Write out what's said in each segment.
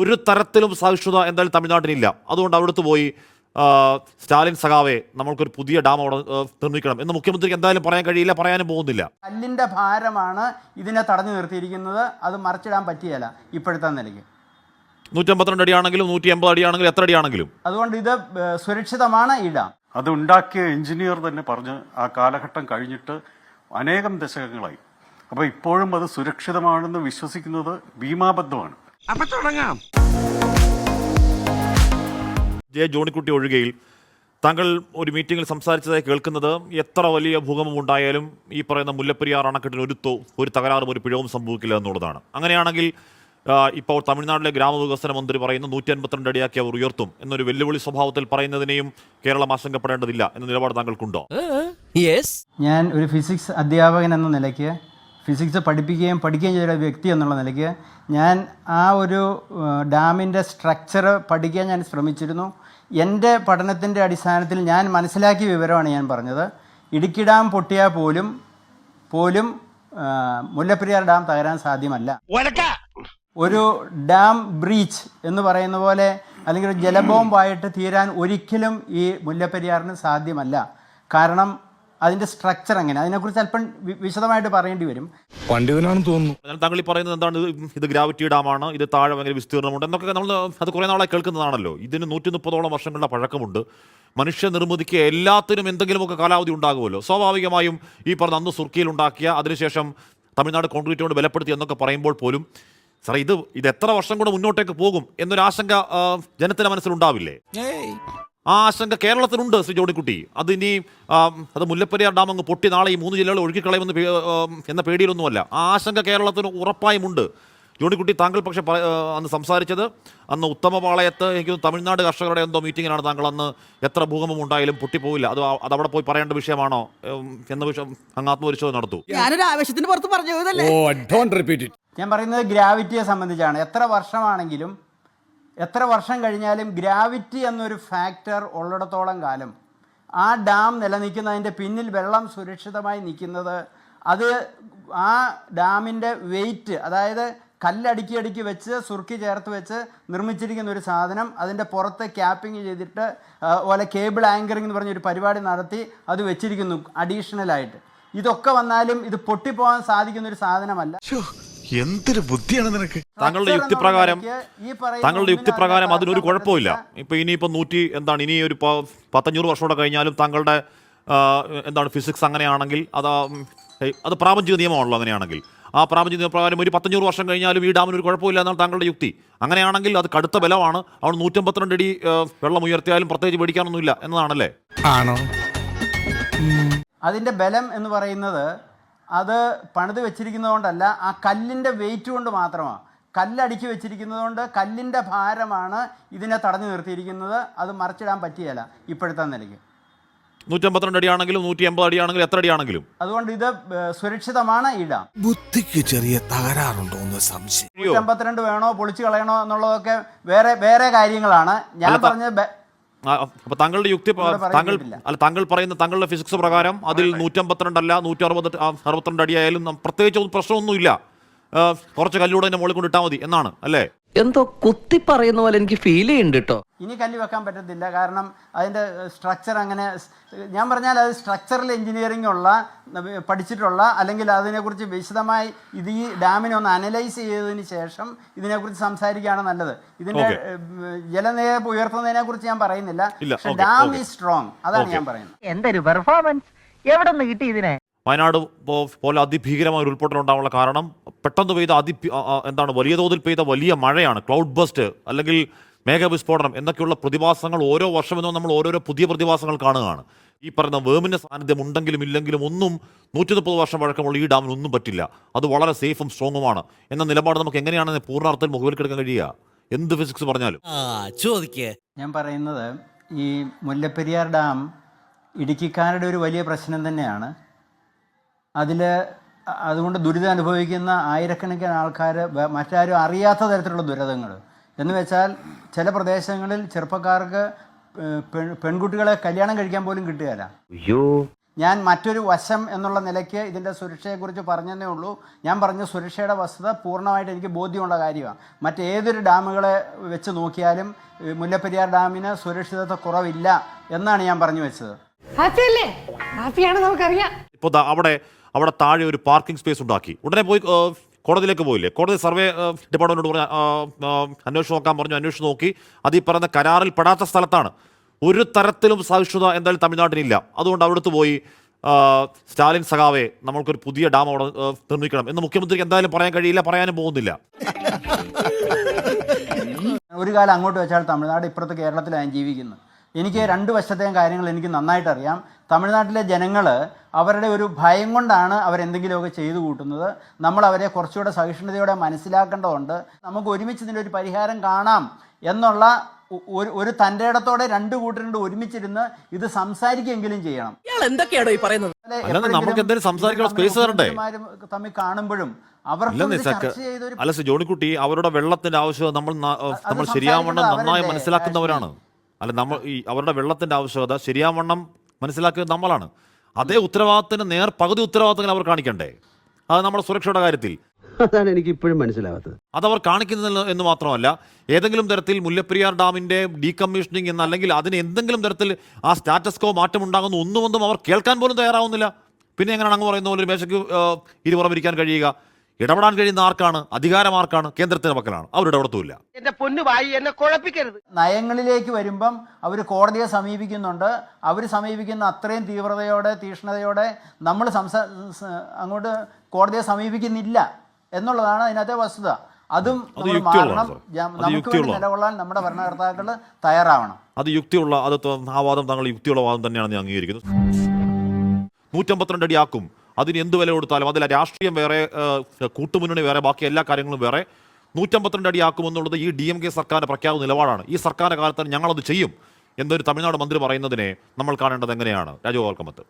ഒരു തരത്തിലും സഹിഷ്ണുത എന്തായാലും തമിഴ്നാട്ടിനില്ല അതുകൊണ്ട് അവിടുത്തെ പോയി സ്റ്റാലിൻ സഖാവെ നമ്മൾക്കൊരു പുതിയ ഡാം അവിടെ നിർമ്മിക്കണം എന്ന് മുഖ്യമന്ത്രിക്ക് എന്തായാലും പറയാൻ കഴിയില്ല പറയാനും പോകുന്നില്ല. കല്ലിന്റെ ഭാരമാണ് ഇതിനെ തടഞ്ഞു നിർത്തിയിരിക്കുന്നത്. അത് മറച്ചിടാൻ പറ്റിയല്ല ഇപ്പോഴത്തെ നിലയ്ക്ക്. നൂറ്റമ്പത്തിരണ്ട് അടിയാണെങ്കിലും നൂറ്റി എൺപത് അടിയാണെങ്കിലും എത്ര അടിയാണെങ്കിലും. അതുകൊണ്ട് ഇത് സുരക്ഷിതമാണ് ഈ ഡാം. അത് ഉണ്ടാക്കിയ എഞ്ചിനീയർ തന്നെ പറഞ്ഞ് ആ കാലഘട്ടം കഴിഞ്ഞിട്ട് അനേകം ദശകങ്ങളായി. അപ്പോൾ ഇപ്പോഴും അത് സുരക്ഷിതമാണെന്ന് വിശ്വസിക്കുന്നത് ഭീമാബദ്ധമാണ്. അപ്പൊ തുടങ്ങാം. ജെ ജോണിക്കുട്ടി ഒഴികയിൽ താങ്കൾ ഒരു മീറ്റിംഗിൽ സംസാരിച്ചതായി കേൾക്കുന്നത് എത്ര വലിയ ഭൂകമ്പം ഉണ്ടായാലും ഈ പറയുന്ന മുല്ലപ്പെരിയാർ അണക്കെട്ടിന് ഒരു തോ- ഒരു തകരാറും ഒരു പിഴവും സംഭവിക്കില്ല എന്നുള്ളതാണ്. അങ്ങനെയാണെങ്കിൽ ഇപ്പോൾ തമിഴ്നാട്ടിലെ ഗ്രാമവികസന മന്ത്രി പറയുന്നു നൂറ്റി അൻപത്തിരണ്ട് അടിയാക്കി അവർ ഉയർത്തും എന്നൊരു വെല്ലുവിളി സ്വഭാവത്തിൽ പറയുന്നതിനെയും കേരളം ആശങ്കപ്പെടേണ്ടതില്ല എന്ന നിലപാട് താങ്കൾക്കുണ്ടോ? യെസ് ഞാൻ ഒരു ഫിസിക്സ് അധ്യാപകൻ എന്ന നിലയ്ക്ക് ഫിസിക്സ് പഠിപ്പിക്കുകയും പഠിക്കുകയും ചെയ്ത വ്യക്തി എന്നുള്ള നിലയ്ക്ക് ഞാൻ ആ ഒരു ഡാമിന്റെ സ്ട്രക്ചർ പഠിക്കാൻ ഞാൻ ശ്രമിച്ചിരുന്നു. എന്റെ പഠനത്തിന്റെ അടിസ്ഥാനത്തിൽ ഞാൻ മനസ്സിലാക്കിയ വിവരമാണ് ഞാൻ പറഞ്ഞത്. ഇടുക്കി ഡാം പൊട്ടിയാൽ പോലും പോലും മുല്ലപ്പെരിയാർ ഡാം തകരാൻ സാധ്യമല്ല. ഒരു ഡാം ബ്രീച്ച് എന്ന് പറയുന്ന പോലെ അല്ലെങ്കിൽ ഒരു ജലബോംബായിട്ട് തീരാൻ ഒരിക്കലും ഈ മുല്ലപ്പെരിയാറിന് സാധ്യമല്ല. കാരണം അതിന്റെ സ്ട്രക്ചർ എങ്ങനെ? അതിനെക്കുറിച്ച് അല്പം വിശദമായിട്ട് പറയേണ്ടി വരും. പണ്ഡിതനാണെന്ന് തോന്നുന്നു. താങ്കൾ ഈ പറയുന്നത് എന്താണ്? ഇത് ഗ്രാവിറ്റി ഡാമാണ് ഇത് താഴെ ഭയങ്കര വിസ്തീർണമുണ്ട് എന്നൊക്കെ നമ്മൾ അത് കുറേ നാളെ കേൾക്കുന്നതാണല്ലോ. ഇതിന് നൂറ്റി മുപ്പതോളം വർഷങ്ങളുടെ പഴക്കമുണ്ട്. മനുഷ്യ നിർമ്മിതിക്ക് എല്ലാത്തിനും എന്തെങ്കിലുമൊക്കെ കാലാവധി ഉണ്ടാകുമല്ലോ. സ്വാഭാവികമായും ഈ പറഞ്ഞ അന്ന് സുർക്കിയിൽ ഉണ്ടാക്കിയ അതിനുശേഷം തമിഴ്നാട് കോൺക്രീറ്റ് കൊണ്ട് ബലപ്പെടുത്തി എന്നൊക്കെ പറയുമ്പോൾ പോലും സാറേ ഇത് ഇത് എത്ര വർഷം കൂടെ മുന്നോട്ടേക്ക് പോകും? എന്നൊരു ആശങ്ക ജനത്തിന്റെ മനസ്സിലുണ്ടാവില്ലേ? ആ ആശങ്ക കേരളത്തിലുണ്ട് ശ്രീ ജോണിക്കുട്ടി. അത് ഇനി അത് മുല്ലപ്പെരിയാർ ഡാം അങ്ങ് പൊട്ടി നാളെ ഈ മൂന്ന് ജില്ലകൾ ഒഴുകിക്കളയുമെന്ന് എന്ന പേടിയിലൊന്നുമല്ല. ആ ആശങ്ക കേരളത്തിന് ഉറപ്പായും ഉണ്ട് ജോണിക്കുട്ടി താങ്കൾ പക്ഷേ അന്ന് സംസാരിച്ചത് അന്ന് ഉത്തമപാളയത്ത് എനിക്ക് തമിഴ്നാട് കർഷകരുടെ എന്തോ മീറ്റിങ്ങിലാണ് താങ്കൾ അന്ന് എത്ര ഭൂകമ്പം ഉണ്ടായാലും പൊട്ടിപ്പോവില്ല. അത് അതവിടെ അത് അവിടെ പോയി പറയേണ്ട വിഷയമാണോ? എന്ന വിഷയം അങ്ങ് ആത്മപരിശോധന നടത്തും. ഞാനൊരു പുറത്ത് പറഞ്ഞു ഓ ഡോണ്ട് റിപ്പീറ്റ് ഞാൻ പറയുന്നത് ഗ്രാവിറ്റിയെ സംബന്ധിച്ചാണ്. എത്ര വർഷമാണെങ്കിലും എത്ര വർഷം കഴിഞ്ഞാലും ഗ്രാവിറ്റി എന്നൊരു ഫാക്ടർ ഉള്ളിടത്തോളം കാലം. ആ ഡാം നിലനിൽക്കുന്നതിന്റെ പിന്നിൽ വെള്ളം സുരക്ഷിതമായി നിൽക്കുന്നത് അത് ആ ഡാമിന്റെ വെയിറ്റ് അതായത് കല്ലടുക്കി അടുക്കി വെച്ച് സുർക്കി ചേർത്ത് വെച്ച് നിർമ്മിച്ചിരിക്കുന്ന ഒരു സാധനം അതിന്റെ പുറത്ത് ക്യാപ്പിംഗ് ചെയ്തിട്ട് ആ, പോലെ കേബിൾ ആങ്കറിംഗ് എന്ന് പറഞ്ഞൊരു പരിപാടി നടത്തി അത് വെച്ചിരിക്കുന്നു അഡീഷണലായിട്ട്. ഇതൊക്കെ വന്നാലും ഇത് പൊട്ടിപ്പോകാൻ സാധിക്കുന്ന ഒരു സാധനമല്ല എന്തൊരു ബുദ്ധിയാണ് നിനക്ക്? താങ്കളുടെ യുക്തി യുക്തിപ്രകാരം താങ്കളുടെ യുക്തിപ്രകാരം അതിനൊരു. കുഴപ്പമില്ല. ഇപ്പൊ ഇനിയിപ്പോ നൂറ്റി എന്താണ് ഇനി ഒരു പ- പത്തഞ്ഞൂറ് വർഷം കൂടെ കഴിഞ്ഞാലും താങ്കളുടെ എന്താണ് ഫിസിക്സ് അങ്ങനെയാണെങ്കിൽ അത് അത് പ്രാപഞ്ചിക നിയമമാണല്ലോ അങ്ങനെയാണെങ്കിൽ. ആ പ്രാപഞ്ചിക നിയമപ്രകാരം ഒരു പത്തഞ്ഞൂറ് വർഷം കഴിഞ്ഞാലും ഈ ഡാമിന് ഒരു കുഴപ്പമില്ല എന്നാണ് താങ്കളുടെ യുക്തി. അങ്ങനെയാണെങ്കിൽ അത് കടുത്ത ബലമാണ്. അവിടെ നൂറ്റമ്പത്തിരണ്ട് അടി വെള്ളം ഉയർത്തിയാലും പ്രത്യേകിച്ച് പേടിക്കാനൊന്നുമില്ല എന്നതാണല്ലേ? ആണോ? അതിന്റെ ബലം എന്ന് പറയുന്നത് അത് പണിത് വെച്ചിരിക്കുന്നതുകൊണ്ടല്ല ആ കല്ലിന്റെ വെയിറ്റ് കൊണ്ട് മാത്രമാണ്. കല്ലടുക്കി വെച്ചിരിക്കുന്നതുകൊണ്ട് കല്ലിന്റെ ഭാരമാണ് ഇതിനെ തടഞ്ഞു നിർത്തിയിരിക്കുന്നത്. അത് മറിച്ചിടാൻ പറ്റിയല്ല ഇപ്പോഴത്തെ നിലയ്ക്ക്. നൂറ്റമ്പത്തിരണ്ട് അടിയാണെങ്കിലും നൂറ്റി എൺപത് അടിയാണെങ്കിലും എത്ര അടിയാണെങ്കിലും. അതുകൊണ്ട് ഇത് സുരക്ഷിതമാണ് ഈ ബുദ്ധിക്ക് ചെറിയ തകരാറുണ്ടോ എന്ന് സംശയം. നൂറ്റമ്പത്തിരണ്ട് വേണോ പൊളിച്ചു കളയണോ എന്നുള്ളതൊക്കെ വേറെ വേറെ കാര്യങ്ങളാണ്. ഞാൻ പറഞ്ഞ പറഞ്ഞത് അപ്പൊ താങ്കളുടെ യുക്തി താങ്കൾ അല്ല താങ്കൾ പറയുന്ന താങ്കളുടെ ഫിസിക്സ് പ്രകാരം അതിൽ നൂറ്റമ്പത്തിരണ്ട് അല്ല നൂറ്റി അറുപത് അറുപത്തിരണ്ട് അടിയായാലും പ്രത്യേകിച്ച് പ്രശ്നമൊന്നുമില്ല. കുറച്ച് കല്ലൂടെ തന്നെ മുകളിൽ കൊണ്ട് ഇട്ടാൽ മതി എന്നാണ് അല്ലേ? എന്തോ കുത്തി പറയുന്ന പോലെ എനിക്ക് ഫീൽ ചെയ്യുന്നുണ്ട് കേട്ടോ ഇനി കല്ല് വെക്കാൻ പറ്റത്തില്ല. കാരണം അതിന്റെ സ്ട്രക്ചർ അങ്ങനെ ഞാൻ പറഞ്ഞാൽ അത് സ്ട്രക്ചറൽ എഞ്ചിനീയറിംഗ് ഉള്ള പഠിച്ചിട്ടുള്ള അല്ലെങ്കിൽ അതിനെക്കുറിച്ച് വിശദമായി ഇത് ഈ ഡാമിനെ ഒന്ന് അനലൈസ് ചെയ്തതിന് ശേഷം ഇതിനെക്കുറിച്ച് സംസാരിക്കുകയാണ് നല്ലത്. ഇതിന്റെ. ജലനിരപ്പ് ഉയർത്തുന്നതിനെ കുറിച്ച് ഞാൻ പറയുന്നില്ല. പക്ഷെ ഡാം ഈസ് സ്ട്രോങ് അതാണ് ഞാൻ പറയുന്നത്. എന്തൊരു പെർഫോമൻസ് എവിടെ നിന്ന് കിട്ടി ഇതിനെ? വയനാട് പോലെ അതിഭീകരമായ ഉരുൾപൊട്ടൽ ഉണ്ടാവാനുള്ള കാരണം പെട്ടെന്ന് പെയ്ത അതി എന്താണ് വലിയ തോതിൽ പെയ്ത വലിയ മഴയാണ്. ക്ലൗഡ് ബസ്റ്റ് അല്ലെങ്കിൽ മേഘവിസ്ഫോടനം എന്നൊക്കെയുള്ള പ്രതിഭാസങ്ങൾ ഓരോ വർഷമെന്നും നമ്മൾ ഓരോരോ പുതിയ പ്രതിഭാസങ്ങൾ കാണുകയാണ്. ഈ പറയുന്ന വേമിന്റെ സാന്നിധ്യം ഉണ്ടെങ്കിലും ഇല്ലെങ്കിലും ഒന്നും നൂറ്റി മുപ്പത് വർഷം പഴക്കമുള്ള ഈ ഡാമിന് ഒന്നും പറ്റില്ല. അത് വളരെ സേഫും സ്ട്രോങ്ങുമാണ് എന്ന നിലപാട് നമുക്ക് എങ്ങനെയാണ് പൂർണാർത്ഥത്തിൽ മുഖവിലെടുക്കാൻ കഴിയുക? എന്ത് ഫിസിക്സ് പറഞ്ഞാലും. ആ ചോദിക്കേ. ഞാൻ പറയുന്നത് ഈ മുല്ലപ്പെരിയാർ ഡാം ഇടുക്കിക്കാരുടെ ഒരു വലിയ പ്രശ്നം തന്നെയാണ്. അതിൽ അതുകൊണ്ട് ദുരിതം അനുഭവിക്കുന്ന ആയിരക്കണക്കിന് ആൾക്കാർ മറ്റാരും അറിയാത്ത തരത്തിലുള്ള ദുരിതങ്ങൾ എന്ന് വെച്ചാൽ ചില പ്രദേശങ്ങളിൽ ചെറുപ്പക്കാർക്ക് പെൺ പെൺകുട്ടികളെ കല്യാണം കഴിക്കാൻ പോലും കിട്ടുകയില്ല. ഞാൻ മറ്റൊരു വശം എന്നുള്ള നിലയ്ക്ക് ഇതിന്റെ സുരക്ഷയെക്കുറിച്ച് പറഞ്ഞതേ ഉള്ളൂ. ഞാൻ പറഞ്ഞ സുരക്ഷയുടെ വസ്തുത പൂർണമായിട്ട് എനിക്ക് ബോധ്യമുള്ള കാര്യമാണ് മറ്റേതൊരു ഡാമുകളെ വെച്ച് നോക്കിയാലും മുല്ലപ്പെരിയാർ ഡാമിന് സുരക്ഷിതത്വ കുറവില്ല എന്നാണ് ഞാൻ പറഞ്ഞു വെച്ചത്. നമുക്കറിയാം. ഇപ്പോൾ ദാ അവിടെ അവിടെ താഴെ ഒരു പാർക്കിംഗ് സ്പേസ് ഉണ്ടാക്കി. ഉടനെ പോയി കോടതിയിലേക്ക് പോയില്ലേ? കോടതി സർവേ ഡിപ്പാർട്ട്മെന്റോട് പറഞ്ഞ ആ, നോക്കാൻ പറഞ്ഞു. അന്വേഷണം നോക്കി. അത് ഈ പറയുന്ന കരാറിൽ പെടാത്ത സ്ഥലത്താണ്. ഒരു തരത്തിലും സഹിഷ്ണുത എന്തായാലും തമിഴ്നാട്ടിനില്ല അതുകൊണ്ട് അവിടുത്തെ പോയി സ്റ്റാലിൻ സഖാവെ നമ്മൾക്കൊരു പുതിയ ഡാം അവിടെ നിർമ്മിക്കണം എന്ന് മുഖ്യമന്ത്രിക്ക് എന്തായാലും പറയാൻ കഴിയില്ല. പറയാനും പോകുന്നില്ല. ഒരു കാലം അങ്ങോട്ട് വെച്ചാൽ തമിഴ്നാട് ഇപ്പുറത്ത് കേരളത്തിലാണ് ജീവിക്കുന്നത്. എനിക്ക് രണ്ട് വശത്തെയും കാര്യങ്ങൾ എനിക്ക് നന്നായിട്ട് അറിയാം. തമിഴ്നാട്ടിലെ ജനങ്ങൾ അവരുടെ ഒരു ഭയം കൊണ്ടാണ് അവരെന്തെങ്കിലുമൊക്കെ ചെയ്തു കൂട്ടുന്നത്. നമ്മൾ അവരെ കുറച്ചുകൂടെ സഹിഷ്ണുതയോടെ മനസ്സിലാക്കേണ്ടതുണ്ട്. നമുക്ക് ഒരുമിച്ച് ഇതിന്റെ ഒരു പരിഹാരം കാണാം എന്നുള്ള ഒരു ഒരു തന്റെ ഇടത്തോടെ രണ്ട് കൂട്ടരുണ്ട് ഒരുമിച്ചിരുന്ന് ഇത് സംസാരിക്കുകയെങ്കിലും ചെയ്യണം. ഇയാൾ എന്തൊക്കെയാണോ ഈ പറയുന്നത്? തമ്മിൽ കാണുമ്പോഴും അല്ല ജോണിക്കുട്ടി അവരുടെ വെള്ളത്തിന്റെ ആവശ്യം നമ്മൾ നമ്മൾ ശരിയാവണ്ണം നന്നായി മനസ്സിലാക്കുന്നവരാണ്. അല്ല നമ്മൾ ഈ അവരുടെ വെള്ളത്തിന്റെ ആവശ്യകത ശരിയാവണ്ണം മനസ്സിലാക്കിയത് നമ്മളാണ്. അതേ ഉത്തരവാദിത്തത്തിന് നേർ പകുതി ഉത്തരവാദിത്തങ്ങൾ അവർ കാണിക്കണ്ടേ? അത് നമ്മുടെ സുരക്ഷയുടെ കാര്യത്തിൽ. അതാണ് എനിക്ക് ഇപ്പോഴും മനസ്സിലാവാത്തത്. അവർ കാണിക്കുന്നില്ല എന്ന് മാത്രമല്ല ഏതെങ്കിലും തരത്തിൽ മുല്ലപ്പെരിയാർ ഡാമിന്റെ ഡീകമ്മീഷനിങ് എന്ന് അല്ലെങ്കിൽ അതിന് എന്തെങ്കിലും തരത്തിൽ ആ സ്റ്റാറ്റസ് കോ മാറ്റം ഉണ്ടാകുന്ന ഒന്നുമൊന്നും അവർ കേൾക്കാൻ പോലും തയ്യാറാവുന്നില്ല. പിന്നെ എങ്ങനെയാണ് അങ്ങ് പറയുന്ന പോലെ ഒരു മേശയ്ക്ക് ഇരുപുറം ഇരിക്കാൻ കഴിയുക? ഇടപെടാൻ കഴിയുന്ന ആർക്കാണ്? അധികാരം ആർക്കാണ്? കേന്ദ്രത്തിന്റെ പക്കലാണ്. അവർ ഇടപെടത്തുമില്ല. എന്റെ പൊന്നു വായി എന്നെ കുഴപ്പിക്കരുത്. നയങ്ങളിലേക്ക് വരുമ്പം അവർ കോടതിയെ സമീപിക്കുന്നുണ്ട്. അവർ സമീപിക്കുന്ന അത്രയും തീവ്രതയോടെ തീക്ഷ്ണതയോടെ നമ്മൾ സംസാ അങ്ങോട്ട് കോടതിയെ സമീപിക്കുന്നില്ല എന്നുള്ളതാണ് അതിനകത്തെ വസ്തുത. അതും മാറണം. അത് നമുക്ക് വേണ്ടി നിലകൊള്ളാൻ നമ്മുടെ ഭരണകർത്താക്കൾ തയ്യാറാവണം. അത് യുക്തിയുള്ള അത് ആ വാദം താങ്കൾ യുക്തിയുള്ള വാദം തന്നെയാണ് ഞാൻ അംഗീകരിക്കുന്നത് നൂറ്റമ്പത്തിരണ്ട് അടി ആക്കും. അതിന് എന്ത് വില കൊടുത്താലും അതിലെ രാഷ്ട്രീയം വേറെ കൂട്ടുമുന്നണി വേറെ ബാക്കി എല്ലാ കാര്യങ്ങളും വേറെ. നൂറ്റമ്പത്തിരണ്ട് അടി ആക്കും എന്നുള്ളത് ഈ ഡി എം കെ സർക്കാരിന്റെ പ്രഖ്യാപന നിലപാടാണ്. ഈ സർക്കാരിന്റെ കാലത്ത് ഞങ്ങളത് ചെയ്യും. എന്നൊരു തമിഴ്നാട് മന്ത്രി പറയുന്നതിനെ നമ്മൾ കാണേണ്ടത് എങ്ങനെയാണ്? രാജഗോപാൽ കമ്മത്ത്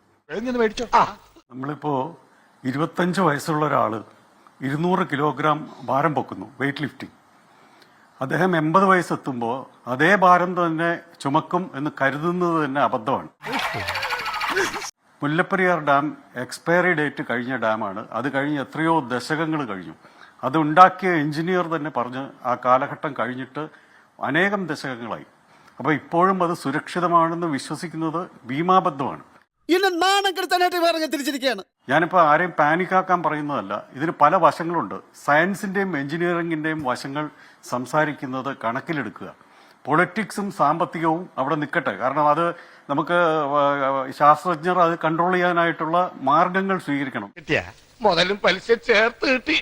നമ്മളിപ്പോൾ ഇരുപത്തഞ്ച് വയസ്സുള്ള ഒരാൾ ഇരുന്നൂറ് കിലോഗ്രാം ഭാരം പൊക്കുന്നു വെയിറ്റ് ലിഫ്റ്റിംഗ് അദ്ദേഹം എൺപത് വയസ്സെത്തുമ്പോൾ അതേ ഭാരം തന്നെ ചുമക്കും എന്ന് കരുതുന്നത് തന്നെ അബദ്ധമാണ്. മുല്ലപ്പെരിയാർ ഡാം എക്സ്പയറി ഡേറ്റ് കഴിഞ്ഞ ഡാമാണ്. അത് കഴിഞ്ഞ് എത്രയോ ദശകങ്ങൾ കഴിഞ്ഞു. അത് ഉണ്ടാക്കിയ എഞ്ചിനീയർ തന്നെ പറഞ്ഞ് ആ കാലഘട്ടം കഴിഞ്ഞിട്ട് അനേകം ദശകങ്ങളായി. അപ്പോൾ ഇപ്പോഴും അത് സുരക്ഷിതമാണെന്ന് വിശ്വസിക്കുന്നത് ഭീമാബദ്ധമാണ്. ഞാനിപ്പോൾ ആരെയും പാനിക്കാക്കാൻ പറയുന്നതല്ല. ഇതിന് പല വശങ്ങളുണ്ട്. സയൻസിന്റെയും എഞ്ചിനീയറിംഗിന്റെയും വശങ്ങൾ സംസാരിക്കുന്നത് കണക്കിലെടുക്കുക. പൊളിറ്റിക്സും സാമ്പത്തികവും അവിടെ നിൽക്കട്ടെ. കാരണം അത് നമുക്ക് ശാസ്ത്രജ്ഞർ അത് കൺട്രോൾ ചെയ്യാനായിട്ടുള്ള മാർഗങ്ങൾ സ്വീകരിക്കണം. മുതലും പലിശ ചേർത്ത് കിട്ടി.